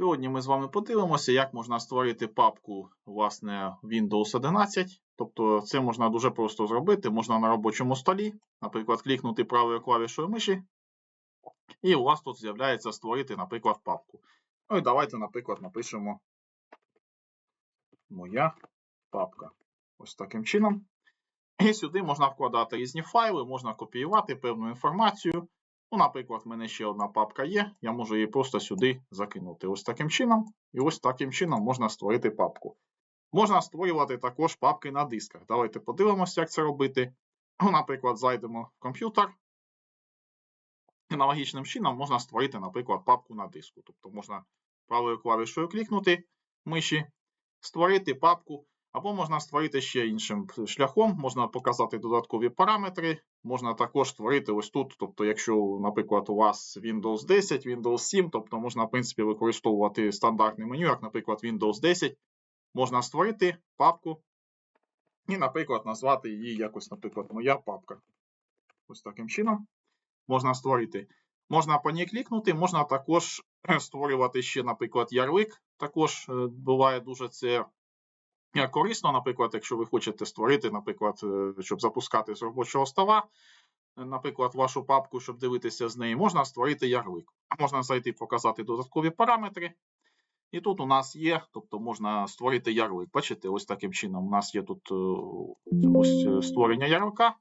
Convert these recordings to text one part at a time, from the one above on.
Сьогодні ми з вами подивимося, як можна створити папку власне Windows 11. Тобто це можна дуже просто зробити. Можна на робочому столі, наприклад, клікнути правою клавішою миші, і у вас тут з'являється створити, наприклад, папку. Ну і давайте, наприклад, напишемо моя папка. Ось таким чином. І сюди можна вкладати різні файли, можна копіювати певну інформацію. Ну, наприклад, в мене ще одна папка є, я можу її просто сюди закинути. Ось таким чином. І ось таким чином можна створити папку. Можна створювати також папки на дисках. Давайте подивимося, як це робити. Ну, Наприклад, зайдемо в комп'ютер. Аналогічним чином можна створити, наприклад, папку на диску. Тобто можна правою клавішою клікнути миші, створити папку. Або можна створити ще іншим шляхом, можна показати додаткові параметри, можна також створити ось тут. Тобто, якщо, наприклад, у вас Windows 10, Windows 7, тобто можна, в принципі, використовувати стандартне меню, як, наприклад, Windows 10, можна створити папку і, наприклад, назвати її якось, наприклад, моя папка. Ось таким чином можна створити. Можна по ній клікнути, можна також створювати ще, наприклад, ярлик. Також е, буває дуже це корисно, наприклад, якщо ви хочете створити, наприклад, е, щоб запускати з робочого стола, е, наприклад, вашу папку, щоб дивитися з неї, можна створити ярлик. Можна зайти, показати додаткові параметри. І тут у нас є, тобто можна створити ярлик. Бачите, ось таким чином у нас є тут е, ось створення ярлика.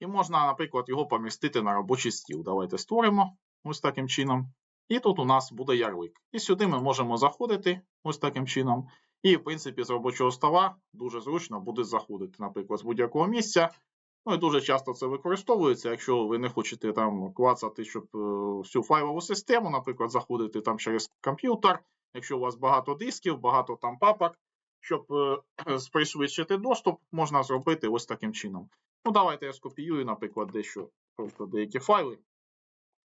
І можна, наприклад, його помістити на робочий стіл. Давайте створимо ось таким чином. І тут у нас буде ярлик. І сюди ми можемо заходити ось таким чином. І, в принципі, з робочого стола дуже зручно буде заходити, наприклад, з будь-якого місця. Ну і дуже часто це використовується, якщо ви не хочете там клацати, щоб е, всю файлову систему, наприклад, заходити там через комп'ютер, якщо у вас багато дисків, багато там папок, щоб е, пришвидшити доступ, можна зробити ось таким чином. Ну, давайте я скопіюю, наприклад, дещо просто деякі файли.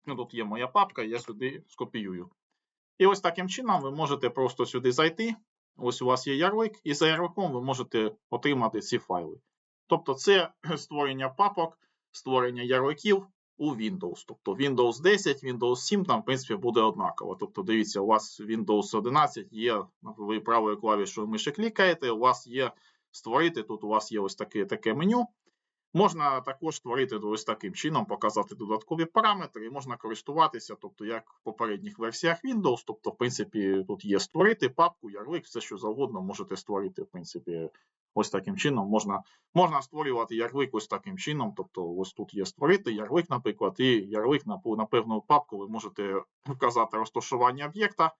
Ну, Тут є моя папка, я сюди скопіюю. І ось таким чином ви можете просто сюди зайти. Ось у вас є ярлик, і за ярликом ви можете отримати ці файли. Тобто, це створення папок, створення ярликів у Windows. Тобто Windows 10, Windows 7 там, в принципі, буде однаково. Тобто, дивіться, у вас Windows 11 є, ви правою клавішою миші клікаєте, у вас є створити, тут у вас є ось таке, таке меню. Можна також створити ось таким чином, показати додаткові параметри, і можна користуватися, тобто, як в попередніх версіях Windows. Тобто, в принципі, тут є створити папку, ярлик, все що завгодно можете створити. В принципі, ось таким чином можна можна створювати ярлик ось таким чином. Тобто, ось тут є створити ярлик, наприклад, і ярлик на, на певну папку ви можете вказати розташування об'єкта.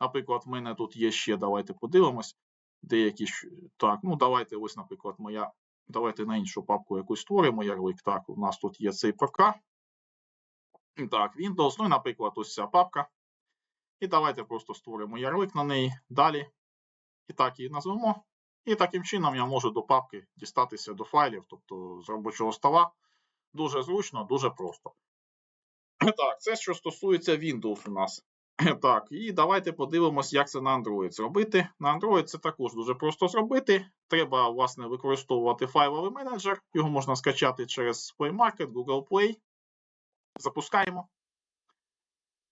Наприклад, в мене тут є ще, давайте подивимось. Деякі так, ну давайте, ось, наприклад, моя Давайте на іншу папку якусь створимо ярлик. Так, у нас тут є цей ПК. Так, Windows, ну і, наприклад, ось ця папка. І давайте просто створимо ярлик на неї. Далі. І так її назвемо. І таким чином я можу до папки дістатися до файлів, тобто з робочого стола. Дуже зручно, дуже просто. Так, це що стосується Windows у нас. Так, і давайте подивимось, як це на Android зробити. На Android це також дуже просто зробити. Треба, власне, використовувати файловий менеджер. Його можна скачати через Play Market, Google Play. Запускаємо.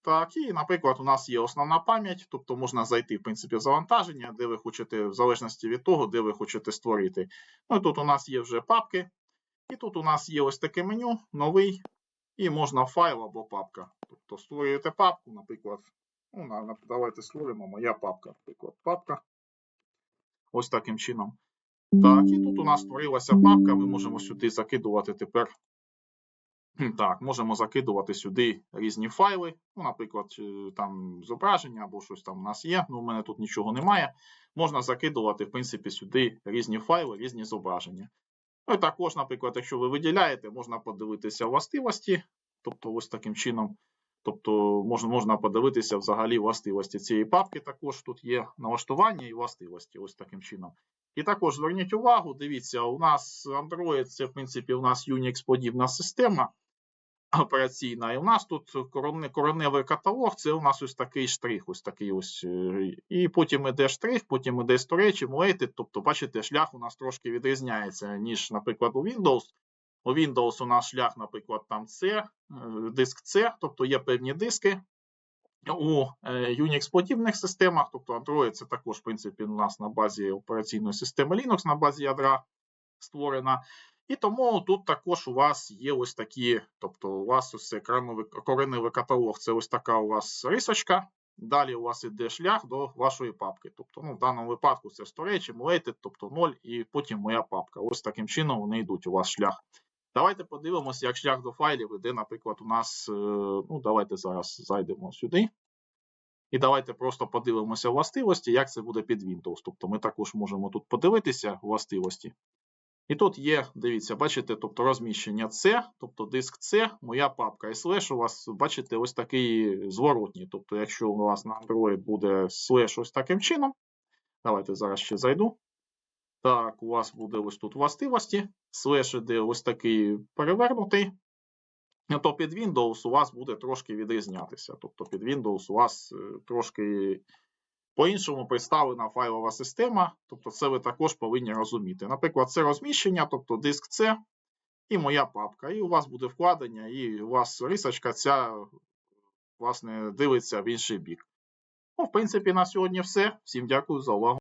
Так, і, наприклад, у нас є основна пам'ять, тобто можна зайти, в принципі, в завантаження, де ви хочете, в залежності від того, де ви хочете створити. Ну і тут у нас є вже папки. І тут у нас є ось таке меню, новий, і можна файл або папка. Тобто створюєте папку, наприклад. ну, Давайте створимо моя папка, наприклад, папка. Ось таким чином. Так, і тут у нас створилася папка, ми можемо сюди закидувати тепер. Так, можемо закидувати сюди різні файли. Ну, Наприклад, там зображення або щось там у нас є. Ну, у мене тут нічого немає. Можна закидувати, в принципі, сюди різні файли, різні зображення. Ну і також, наприклад, якщо ви виділяєте, можна подивитися властивості, тобто ось таким чином. Тобто можна можна подивитися взагалі властивості цієї папки. Також тут є налаштування і властивості, ось таким чином. І також зверніть увагу, дивіться, у нас Android це, в принципі, у нас Unix-подібна система операційна. І у нас тут короневий каталог, це у нас ось такий штрих. ось такий ось. Е, і потім іде штрих, потім іде storage, emulated, Тобто, бачите, шлях у нас трошки відрізняється, ніж, наприклад, у Windows. У Windows у нас шлях, наприклад, там C, е, диск C, тобто є певні диски. у е, Unix-подібних системах, тобто Android це також, в принципі, у нас на базі операційної системи Linux, на базі ядра створена. І тому тут також у вас є ось такі, тобто у вас ось цей кореневий- каталог, це ось така у вас рисочка. Далі у вас іде шлях до вашої папки. Тобто, ну, в даному випадку це storage, emulated, тобто 0, і потім моя папка. Ось таким чином вони йдуть у вас шлях. Давайте подивимося, як шлях до файлів іде, наприклад, у нас. е, Ну, давайте зараз зайдемо сюди. І давайте просто подивимося властивості, як це буде під Windows. Тобто ми також можемо тут подивитися властивості. І тут є, дивіться, бачите, тобто розміщення C, тобто диск C, моя папка. І слеш у вас, бачите, ось такий зворотній. Тобто, якщо у вас на Android буде слеш ось таким чином. Давайте зараз ще зайду. Так, у вас буде ось тут властивості. Слеш ось такий перевернутий. Ну, то під Windows у вас буде трошки відрізнятися. Тобто під Windows у вас е, трошки по-іншому представлена файлова система. Тобто це ви також повинні розуміти. Наприклад, це розміщення, тобто диск C і моя папка. І у вас буде вкладення, і у вас рисочка ця власне дивиться в інший бік. Ну, в принципі, на сьогодні все. Всім дякую за увагу.